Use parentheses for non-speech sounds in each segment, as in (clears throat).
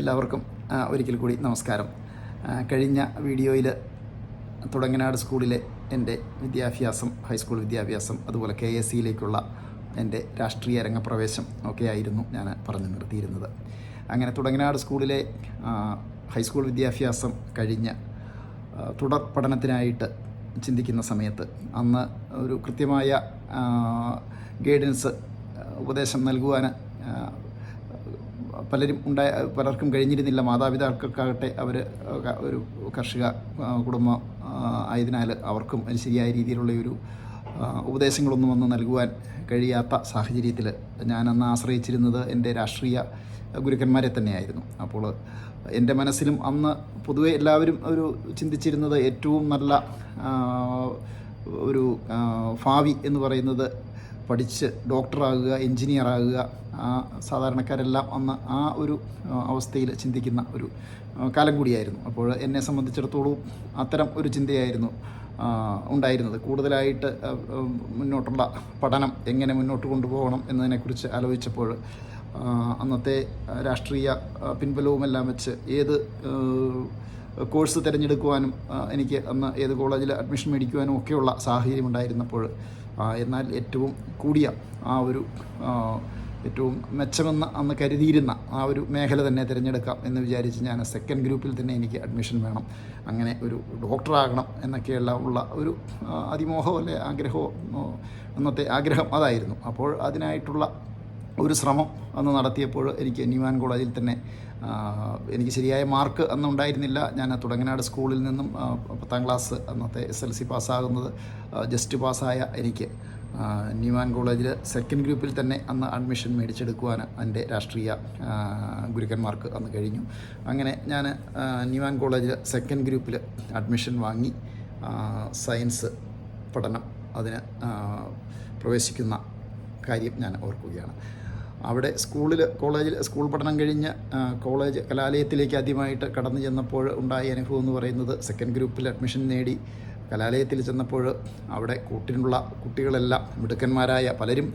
എല്ലാവർക്കും ഒരിക്കൽ കൂടി നമസ്കാരം. കഴിഞ്ഞ വീഡിയോയിൽ തുടങ്ങനാട് സ്കൂളിലെ എന്റെ വിദ്യാഭ്യാസം ഹൈസ്കൂൾ വിദ്യാഭ്യാസം അതുപോലെ കെ എസ് സിയിലേക്കുള്ള എന്റെ രാഷ്ട്രീയ രംഗപ്രവേശം ഒക്കെ ആയിരുന്നു ഞാൻ പറഞ്ഞു നിർത്തിയിരുന്നത്. അങ്ങനെ തുടങ്ങനാട് സ്കൂളിലെ ഹൈസ്കൂൾ വിദ്യാഭ്യാസം കഴിഞ്ഞ് തുടർ പഠനത്തിനായിട്ട് ചിന്തിക്കുന്ന സമയത്ത് അന്ന് ഒരു കൃത്യമായ ഗൈഡൻസ് ഉപദേശം നൽകുവാൻ പലരും ഉണ്ടായ പലർക്കും കഴിഞ്ഞിരുന്നില്ല. മാതാപിതാക്കൾക്കാകട്ടെ അവർ ഒരു കർഷക കുടുംബം ആയതിനാൽ അവർക്കും ശരിയായ രീതിയിലുള്ള ഒരു ഉപദേശങ്ങളൊന്നും ഒന്നും നൽകുവാൻ കഴിയാത്ത സാഹചര്യത്തിൽ ഞാനന്ന് ആശ്രയിച്ചിരുന്നത് എന്റെ രാഷ്ട്രീയ ഗുരുക്കന്മാരെ തന്നെയായിരുന്നു. അപ്പോൾ എന്റെ മനസ്സിലും അന്ന് പൊതുവെ എല്ലാവരും ഒരു ചിന്തിച്ചിരുന്നത് ഏറ്റവും നല്ല ഒരു ഭാവി എന്ന് പറയുന്നത് പഠിച്ച് ഡോക്ടറാകുക എൻജിനീയറാകുക സാധാരണക്കാരെല്ലാം അന്ന് ആ ഒരു അവസ്ഥയിൽ ചിന്തിക്കുന്ന ഒരു കാലം കൂടിയായിരുന്നു. അപ്പോൾ എന്നെ സംബന്ധിച്ചിടത്തോളം അത്തരം ഒരു ചിന്തയായിരുന്നു ഉണ്ടായിരുന്നത്. കൂടുതലായിട്ട് മുന്നോട്ടുള്ള പഠനം എങ്ങനെ മുന്നോട്ട് കൊണ്ടുപോകണം എന്നതിനെക്കുറിച്ച് ആലോചിച്ചപ്പോൾ അന്നത്തെ രാഷ്ട്രീയ പിൻബലവുമെല്ലാം വെച്ച് ഏത് കോഴ്സ് തിരഞ്ഞെടുക്കുവാനും എനിക്ക് അന്ന് ഏത് കോളേജിൽ അഡ്മിഷൻ മേടിക്കുവാനും ഒക്കെയുള്ള സാഹചര്യം ഉണ്ടായിരുന്നപ്പോൾ എന്നാൽ ഏറ്റവും കൂടിയ ആ ഒരു ഏറ്റവും മെച്ചമെന്ന് അന്ന് കരുതിയിരുന്ന ആ ഒരു മേഖല തന്നെ തിരഞ്ഞെടുക്കാം എന്ന് വിചാരിച്ച് ഞാൻ സെക്കൻഡ് ഗ്രൂപ്പിൽ തന്നെ എനിക്ക് അഡ്മിഷൻ വേണം. അങ്ങനെ ഒരു ഡോക്ടറാകണം എന്നൊക്കെയുള്ള ഉള്ള ഒരു അതിമോഹോ അല്ലെ ആഗ്രഹമോ അന്നത്തെ ആഗ്രഹം അതായിരുന്നു. അപ്പോൾ അതിനായിട്ടുള്ള ഒരു ശ്രമം അന്ന് നടത്തിയപ്പോൾ എനിക്ക് ന്യൂമാൻ കോളേജിൽ തന്നെ എനിക്ക് ശരിയായ മാർക്ക് അന്ന് ഉണ്ടായിരുന്നില്ല. ഞാൻ തുടങ്ങനാട് സ്കൂളിൽ നിന്നും പത്താം ക്ലാസ് അന്നത്തെ എസ് എൽ സി പാസ്സാകുന്നത് ജസ്റ്റ് പാസ്സായ എനിക്ക് ന്യൂമാൻ കോളേജിൽ സെക്കൻഡ് ഗ്രൂപ്പിൽ തന്നെ അന്ന് അഡ്മിഷൻ മേടിച്ചെടുക്കുവാൻ എന്റെ രാഷ്ട്രീയ ഗുരുക്കന്മാർക്ക് അന്ന് കഴിഞ്ഞു. അങ്ങനെ ഞാൻ ന്യൂമാൻ കോളേജിൽ സെക്കൻഡ് ഗ്രൂപ്പിൽ അഡ്മിഷൻ വാങ്ങി സയൻസ് പഠനം അതിന് പ്രവേശിക്കുന്ന കാര്യം ഞാൻ ഓർക്കുകയാണ്. അവിടെ സ്കൂളിൽ കോളേജിൽ സ്കൂൾ പഠനം കഴിഞ്ഞ് കോളേജ് കലാലയത്തിലേക്ക് ആദ്യമായിട്ട് കടന്നു ചെന്നപ്പോൾ ഉണ്ടായ അനുഭവം എന്ന് പറയുന്നത് സെക്കൻഡ് ഗ്രൂപ്പിൽ അഡ്മിഷൻ നേടി കലാലയത്തിൽ ചെന്നപ്പോൾ അവിടെ കൂട്ടിനുള്ള കുട്ടികളെല്ലാം മിടുക്കന്മാരായ പലരും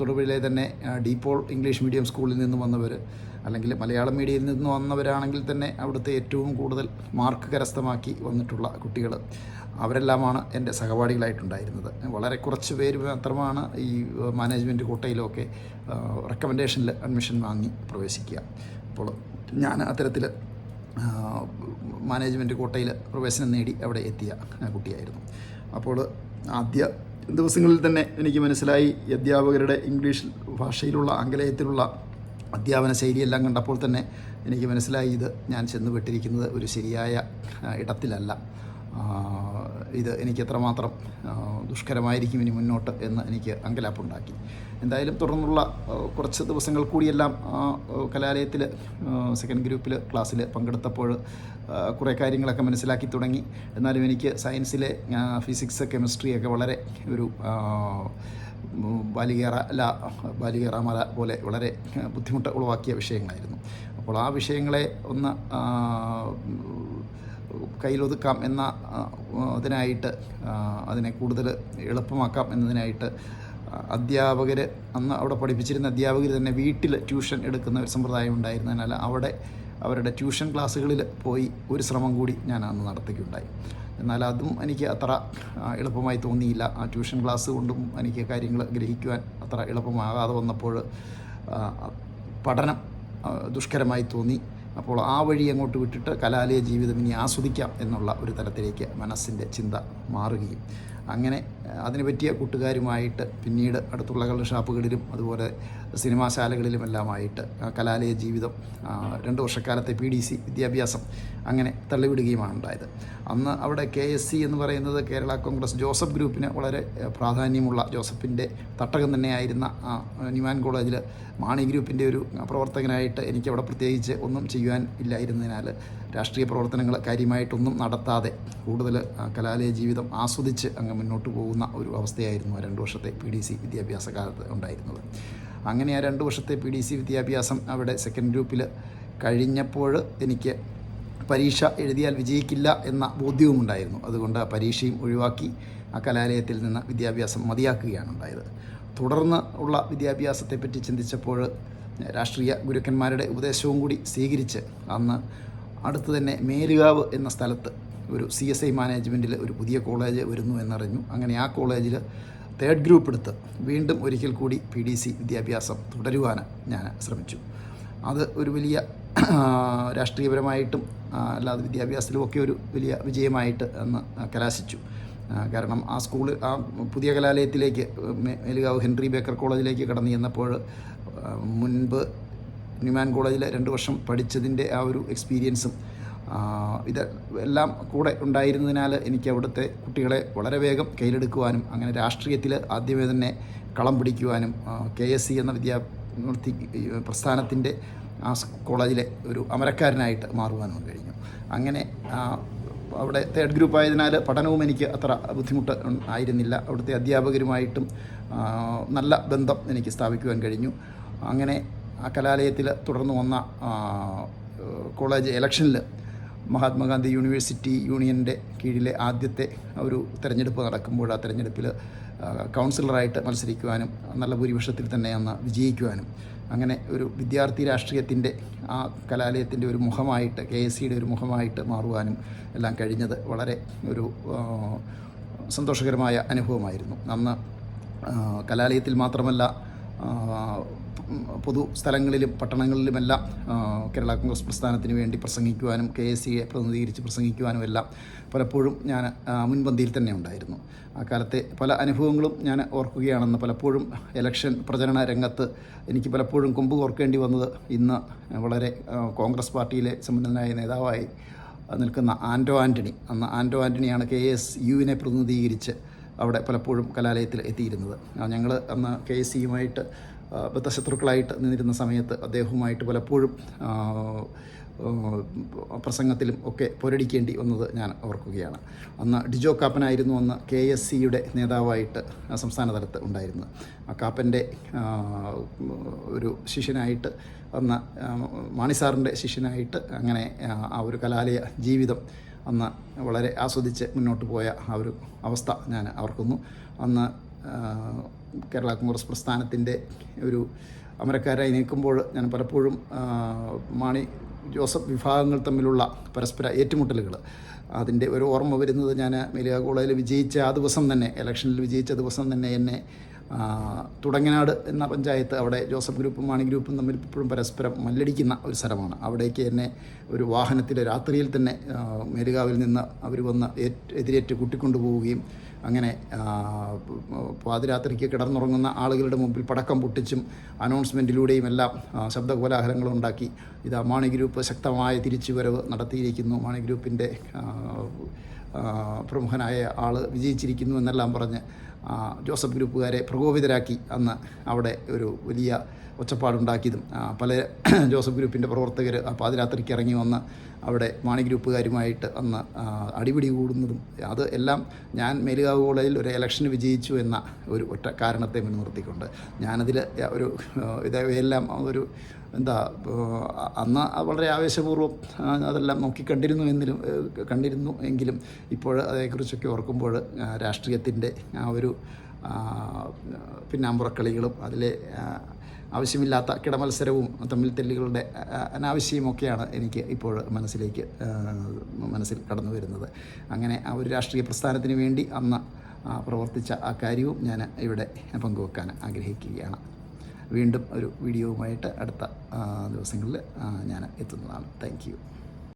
തൊടുപുഴയിലെ തന്നെ ഡീപ്പോൾ ഇംഗ്ലീഷ് മീഡിയം സ്കൂളിൽ നിന്ന് വന്നവർ അല്ലെങ്കിൽ മലയാളം മീഡിയയിൽ നിന്ന് വന്നവരാണെങ്കിൽ തന്നെ അവിടുത്തെ ഏറ്റവും കൂടുതൽ മാർക്ക് കരസ്ഥമാക്കി വന്നിട്ടുള്ള കുട്ടികൾ അവരെല്ലാമാണ് എന്റെ സഹപാഠികളായിട്ടുണ്ടായിരുന്നത്. വളരെ കുറച്ച് പേര് മാത്രമാണ് ഈ മാനേജ്മെന്റ് കോട്ടയിലൊക്കെ റെക്കമെൻഡേഷനിൽ അഡ്മിഷൻ വാങ്ങി പ്രവേശിക്കുക. അപ്പോൾ ഞാൻ അത്തരത്തിൽ മാനേജ്മെന്റ് കോട്ടയിൽ പ്രവേശനം നേടി അവിടെ എത്തിയ കുട്ടിയായിരുന്നു. അപ്പോൾ ആദ്യ ദിവസങ്ങളിൽ തന്നെ എനിക്ക് മനസ്സിലായി അധ്യാപകരുടെ ഇംഗ്ലീഷ് ഭാഷയിലുള്ള ആംഗലേയത്തിലുള്ള അധ്യാപന ശൈലിയെല്ലാം കണ്ടപ്പോൾ തന്നെ എനിക്ക് മനസ്സിലായി ഇത് ഞാൻ ചെന്നുപെട്ടിരിക്കുന്നത് ഒരു ശരിയായ ഇടത്തിലല്ല. ഇത് എനിക്ക് എത്രമാത്രം ദുഷ്കരമായിരിക്കും ഇനി മുന്നോട്ട് എന്ന് എനിക്ക് അങ്കലാപ്പുണ്ടാക്കി. എന്തായാലും തുടർന്നുള്ള കുറച്ച് ദിവസങ്ങൾ കൂടിയെല്ലാം കലാലയത്തിൽ സെക്കൻഡ് ഗ്രൂപ്പിൽ ക്ലാസ്സിൽ പങ്കെടുത്തപ്പോൾ കുറേ കാര്യങ്ങളൊക്കെ മനസ്സിലാക്കി തുടങ്ങി. എന്നാലും എനിക്ക് സയൻസിലെ ഫിസിക്സ് കെമിസ്ട്രി ഒക്കെ വളരെ ഒരു ബാലികേറ അല്ല ബാലികേറാമല പോലെ വളരെ ബുദ്ധിമുട്ട് ഉളവാക്കിയ വിഷയങ്ങളായിരുന്നു. അപ്പോൾ ആ വിഷയങ്ങളെ ഒന്ന് കയ്യിലൊതുക്കാം എന്ന അതിനായിട്ട് അതിനെ കൂടുതൽ എളുപ്പമാക്കാം എന്നതിനായിട്ട് അധ്യാപകർ അന്ന് അവിടെ പഠിപ്പിച്ചിരുന്ന അധ്യാപകർ തന്നെ വീട്ടിൽ ട്യൂഷൻ എടുക്കുന്ന ഒരു സമ്പ്രദായം ഉണ്ടായിരുന്നതിനാൽ അവിടെ അവരുടെ ട്യൂഷൻ ക്ലാസ്സുകളിൽ പോയി ഒരു ശ്രമം കൂടി ഞാൻ അന്ന് നടത്തുകയുണ്ടായി. എന്നാൽ അതും എനിക്ക് അത്ര എളുപ്പമായി തോന്നിയില്ല. ആ ട്യൂഷൻ ക്ലാസ് കൊണ്ടും എനിക്ക് കാര്യങ്ങൾ ഗ്രഹിക്കുവാൻ അത്ര എളുപ്പമാകാതെ വന്നപ്പോൾ പഠനം ദുഷ്കരമായി തോന്നി. അപ്പോൾ ആ വഴി അങ്ങോട്ട് വിട്ടിട്ട് കലാലയ ജീവിതം ഇനി ആസ്വദിക്കാം എന്നുള്ള ഒരു തരത്തിലേക്ക് മനസ്സിന്റെ ചിന്ത മാറുകയും. അങ്ങനെ അതിന് പറ്റിയ കൂട്ടുകാരുമായിട്ട് പിന്നീട് അടുത്തുള്ള കള്ള് ഷാപ്പുകളിലും അതുപോലെ സിനിമാശാലകളിലുമെല്ലാമായിട്ട് കലാലയ ജീവിതം രണ്ട് വർഷക്കാലത്തെ പി ഡി സി വിദ്യാഭ്യാസം അങ്ങനെ തള്ളിവിടുകയുമാണ് ഉണ്ടായത്. അന്ന് അവിടെ കെ എസ് സി എന്ന് പറയുന്നത് കേരള കോൺഗ്രസ് ജോസഫ് ഗ്രൂപ്പിന് വളരെ പ്രാധാന്യമുള്ള ജോസഫിന്റെ തട്ടകം തന്നെയായിരുന്ന ന്യൂമാൻ കോളേജിൽ മാണി ഗ്രൂപ്പിന്റെ ഒരു പ്രവർത്തകനായിട്ട് എനിക്കവിടെ പ്രത്യേകിച്ച് ഒന്നും ചെയ്യുവാൻ ഇല്ലായിരുന്നതിനാൽ രാഷ്ട്രീയ പ്രവർത്തനങ്ങൾ കാര്യമായിട്ടൊന്നും നടത്താതെ കൂടുതൽ കലാലയ ജീവിതം ആസ്വദിച്ച് അങ്ങ് മുന്നോട്ട് പോകുന്ന. ഒരു അവസ്ഥയായിരുന്നു ആ രണ്ട് വർഷത്തെ പി ഡി സി വിദ്യാഭ്യാസ കാലത്ത് ഉണ്ടായിരുന്നത്. അങ്ങനെ ആ രണ്ട് വർഷത്തെ പി ഡി സി വിദ്യാഭ്യാസം അവിടെ സെക്കൻഡ് ഗ്രൂപ്പിൽ കഴിഞ്ഞപ്പോൾ എനിക്ക് പരീക്ഷ എഴുതിയാൽ വിജയിക്കില്ല എന്ന ബോധ്യവും ഉണ്ടായിരുന്നു അതുകൊണ്ട് ആ പരീക്ഷയും ഒഴിവാക്കി ആ കലാലയത്തിൽ നിന്ന് വിദ്യാഭ്യാസം മതിയാക്കുകയാണ് ഉണ്ടായത്. തുടർന്ന് ഉള്ള വിദ്യാഭ്യാസത്തെപ്പറ്റി ചിന്തിച്ചപ്പോൾ രാഷ്ട്രീയ ഗുരുക്കന്മാരുടെ ഉപദേശവും കൂടി സ്വീകരിച്ച് അന്ന് അടുത്ത് തന്നെ മേലുകാവ് എന്ന സ്ഥലത്ത് ഒരു സി എസ് ഐ മാനേജ്മെന്റിൽ ഒരു പുതിയ കോളേജ് വരുന്നു എന്നറിഞ്ഞു. അങ്ങനെ ആ കോളേജിൽ തേർഡ് ഗ്രൂപ്പ് എടുത്ത് വീണ്ടും ഒരിക്കൽ കൂടി പി ഡി സി വിദ്യാഭ്യാസം തുടരുവാൻ ഞാൻ ശ്രമിച്ചു. അത് ഒരു വലിയ രാഷ്ട്രീയപരമായിട്ടും അല്ലാതെ വിദ്യാഭ്യാസത്തിലും ഒക്കെ ഒരു വലിയ വിജയമായിട്ട് അന്ന് കലാശിച്ചു. കാരണം ആ സ്കൂൾ ആ പുതിയ കലാലയത്തിലേക്ക് മേലുകാവ് ഹെൻറി ബേക്കർ കോളേജിലേക്ക് കടന്നു ചെന്നപ്പോൾ മുൻപ് ന്യൂമാൻ കോളേജിൽ രണ്ട് വർഷം പഠിച്ചതിന്റെ ആ ഒരു എക്സ്പീരിയൻസും ഇത് എല്ലാം കൂടെ ഉണ്ടായിരുന്നതിനാൽ എനിക്ക് അവിടുത്തെ കുട്ടികളെ വളരെ വേഗം കയ്യിലെടുക്കുവാനും അങ്ങനെ രാഷ്ട്രീയത്തിൽ ആദ്യമേ തന്നെ കളം പിടിക്കുവാനും കെ എസ് സി എന്ന വിദ്യാർത്ഥി പ്രസ്ഥാനത്തിന്റെ ആ കോളേജിലെ ഒരു അമരക്കാരനായിട്ട് മാറുവാനും കഴിഞ്ഞു. അങ്ങനെ അവിടെ തേർഡ് ഗ്രൂപ്പ് ആയതിനാൽ പഠനവും എനിക്ക് അത്ര ബുദ്ധിമുട്ട് ആയിരുന്നില്ല. അവിടുത്തെ അധ്യാപകരുമായിട്ടും നല്ല ബന്ധം എനിക്ക് സ്ഥാപിക്കുവാൻ കഴിഞ്ഞു. അങ്ങനെ ആ കലാലയത്തിൽ തുടർന്ന് വന്ന കോളേജ് ഇലക്ഷനിൽ മഹാത്മാഗാന്ധി യൂണിവേഴ്സിറ്റി യൂണിയന്റെ കീഴിലെ ആദ്യത്തെ ഒരു തെരഞ്ഞെടുപ്പ് നടക്കുമ്പോൾ ആ തെരഞ്ഞെടുപ്പിൽ കൗൺസിലറായിട്ട് മത്സരിക്കുവാനും നല്ല ഭൂരിപക്ഷത്തിൽ തന്നെ അന്ന് വിജയിക്കുവാനും. അങ്ങനെ ഒരു വിദ്യാർത്ഥി രാഷ്ട്രീയത്തിന്റെ ആ കലാലയത്തിന്റെ ഒരു മുഖമായിട്ട് കെ എസ് സിയുടെ ഒരു മുഖമായിട്ട് മാറുവാനും എല്ലാം കഴിഞ്ഞത് വളരെ ഒരു സന്തോഷകരമായ അനുഭവമായിരുന്നു. അന്ന് കലാലയത്തിൽ മാത്രമല്ല പൊതു സ്ഥലങ്ങളിലും പട്ടണങ്ങളിലുമെല്ലാം കേരള കോൺഗ്രസ് പ്രസ്ഥാനത്തിന് വേണ്ടി പ്രസംഗിക്കുവാനും കെ എസ് സിയെ പ്രതിനിധീകരിച്ച് പ്രസംഗിക്കുവാനും എല്ലാം പലപ്പോഴും ഞാൻ മുൻപന്തിയിൽ തന്നെ ഉണ്ടായിരുന്നു. ആ കാലത്തെ പല അനുഭവങ്ങളും ഞാൻ ഓർക്കുകയാണെന്ന് പലപ്പോഴും ഇലക്ഷൻ പ്രചരണ രംഗത്ത് എനിക്ക് പലപ്പോഴും കൊമ്പ് കോർക്കേണ്ടി വന്നത് ഇന്ന് വളരെ കോൺഗ്രസ് പാർട്ടിയിലെ സമ്പന്നനായ നേതാവായി നിൽക്കുന്ന ആന്റോ ആന്റണി അന്ന് ആന്റോ ആന്റണിയാണ് കെ എസ് യുവിനെ പ്രതിനിധീകരിച്ച് അവിടെ പലപ്പോഴും കലാലയത്തിൽ എത്തിയിരുന്നത്. ഞങ്ങൾ അന്ന് കെ എസ് സിയുമായിട്ട് ബദ്ധശത്രുക്കളായിട്ട് നിന്നിരുന്ന സമയത്ത് അദ്ദേഹവുമായിട്ട് പലപ്പോഴും പ്രസംഗത്തിലും ഒക്കെ പോരടിക്കേണ്ടി വന്നത് ഞാൻ ഓർക്കുകയാണ്. അന്ന് ഡിജോ കാപ്പനായിരുന്നു അന്ന് കെ എസ് സിയുടെ നേതാവായിട്ട് സംസ്ഥാന തലത്ത് ഉണ്ടായിരുന്നത്. ആ കാപ്പന്റെ ഒരു ശിഷ്യനായിട്ട് അന്ന് മാണിസാറിന്റെ മാണി സാറിന്റെ ശിഷ്യനായിട്ട് അങ്ങനെ ആ, ഒരു കലാലയ ജീവിതം അന്ന് വളരെ ആസ്വദിച്ച് മുന്നോട്ട് പോയ ആ ഒരു അവസ്ഥ ഞാൻ ഓർക്കുന്നു. അന്ന് കേരള കോൺഗ്രസ് പ്രസ്ഥാനത്തിന്റെ ഒരു അമരക്കാരായി നിൽക്കുമ്പോൾ ഞാൻ പലപ്പോഴും മാണി ജോസഫ് വിഭാഗങ്ങൾ തമ്മിലുള്ള പരസ്പര ഏറ്റുമുട്ടലുകൾ. അതിന്റെ ഒരു ഓർമ്മ വരുന്നത് ഞാൻ മേലിയ കോളേജിൽ വിജയിച്ച ആ ദിവസം തന്നെ ഇലക്ഷനിൽ വിജയിച്ച ദിവസം തന്നെ എന്നെ തുടങ്ങനാട് എന്ന പഞ്ചായത്ത് അവിടെ ജോസഫ് ഗ്രൂപ്പും മാണി ഗ്രൂപ്പും തമ്മിൽ ഇപ്പോഴും പരസ്പരം മല്ലടിക്കുന്ന ഒരു സ്ഥലമാണ്. അവിടേക്ക് എന്നെ ഒരു വാഹനത്തിൽ രാത്രിയിൽ തന്നെ മേലുകാവിൽ നിന്ന് അവർ വന്ന് എതിരേറ്റ് കൂട്ടിക്കൊണ്ടുപോവുകയും അങ്ങനെ പാതിരാത്രിക്ക് കിടന്നുറങ്ങുന്ന ആളുകളുടെ മുമ്പിൽ പടക്കം പൊട്ടിച്ചും അനൗൺസ്മെന്റിലൂടെയും എല്ലാം ആ, ശബ്ദ കോലാഹലങ്ങൾ ഉണ്ടാക്കി ഇതാ മാണി ഗ്രൂപ്പ് ശക്തമായ തിരിച്ചുവരവ് നടത്തിയിരിക്കുന്നു. മാണി ഗ്രൂപ്പിന്റെ പ്രമുഖനായ ആൾ വിജയിച്ചിരിക്കുന്നു എന്നെല്ലാം പറഞ്ഞ് ജോസഫ് ഗ്രൂപ്പുകാരെ പ്രകോപിതരാക്കി അന്ന് അവിടെ ഒരു വലിയ ഒച്ചപ്പാടുണ്ടാക്കിയതും പല (clears throat) ജോസഫ് ഗ്രൂപ്പിന്റെ പ്രവർത്തകർ പാതിരാത്രിക്ക് ഇറങ്ങി വന്ന് അവിടെ മാണി ഗ്രൂപ്പുകാരുമായിട്ട് അന്ന് അടിപിടി കൂടുന്നതും അത് എല്ലാം ഞാൻ മേലുകാവ് കോളേജിൽ ഒരു ഇലക്ഷന് വിജയിച്ചു എന്ന ഒരു ഒറ്റ കാരണത്തെ മുൻനിർത്തിക്കൊണ്ട് ഞാനതിൽ ഒരു ഇതെല്ലാം ഒരു എന്താ അന്ന് വളരെ ആവേശപൂർവം അതെല്ലാം നോക്കി കണ്ടിരുന്നു എന്നിലും കണ്ടിരുന്നു എങ്കിലും ഇപ്പോൾ അതേക്കുറിച്ചൊക്കെ ഓർക്കുമ്പോൾ രാഷ്ട്രീയത്തിന്റെ ആ ഒരു പിന്നാമ്പുറക്കളികളും അതിലെ ആവശ്യമില്ലാത്ത കിടമത്സരവും തമ്മിൽ തെല്ലുകളുടെ അനാവശ്യമൊക്കെയാണ് എനിക്ക് ഇപ്പോൾ മനസ്സിലേക്ക് മനസ്സിൽ കടന്നു വരുന്നത്. അങ്ങനെ ആ ഒരു രാഷ്ട്രീയ പ്രസ്ഥാനത്തിന് വേണ്ടി അന്ന് പ്രവർത്തിച്ച ആ കാര്യവും ഞാൻ ഇവിടെ പങ്കുവെക്കാൻ ആഗ്രഹിക്കുകയാണ്. വീണ്ടും ഒരു വീഡിയോവുമായിട്ട് അടുത്ത ദിവസങ്ങളിൽ ഞാൻ എത്തുന്നതാണ്. താങ്ക്